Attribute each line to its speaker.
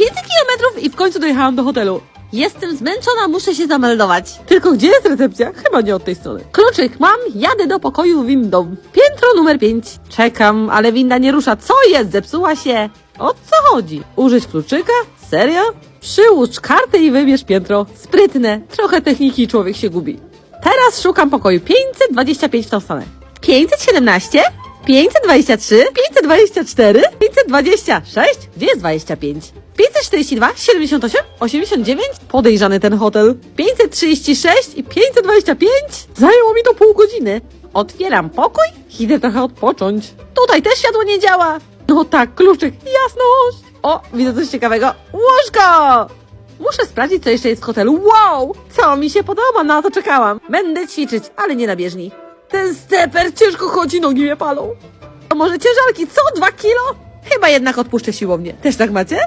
Speaker 1: 500 kilometrów i w końcu dojechałam do hotelu. Jestem zmęczona, muszę się zameldować. Tylko gdzie jest recepcja? Chyba nie od tej strony. Kluczyk mam, jadę do pokoju windą. Piętro numer 5. Czekam, ale winda nie rusza. Co jest? Zepsuła się. O co chodzi? Użyć kluczyka? Serio? Przyłóż kartę i wybierz piętro. Sprytne. Trochę techniki i człowiek się gubi. Teraz szukam pokoju 525 w tą stronę. 517? 523, 524, 526, gdzie jest 25? 542, 78, 89, podejrzany ten hotel. 536 i 525? Zajęło mi to pół godziny. Otwieram pokój, idę trochę odpocząć. Tutaj też światło nie działa. No tak, kluczyk, jasność. O, widzę coś ciekawego. Łóżko! Muszę sprawdzić, co jeszcze jest w hotelu. Wow! Co mi się podoba, na to czekałam. Będę ćwiczyć, ale nie na bieżni. Ten steper ciężko chodzi, nogi mnie palą. A może ciężarki, co? Dwa kilo? Chyba jednak odpuszczę siłownię. Też tak macie?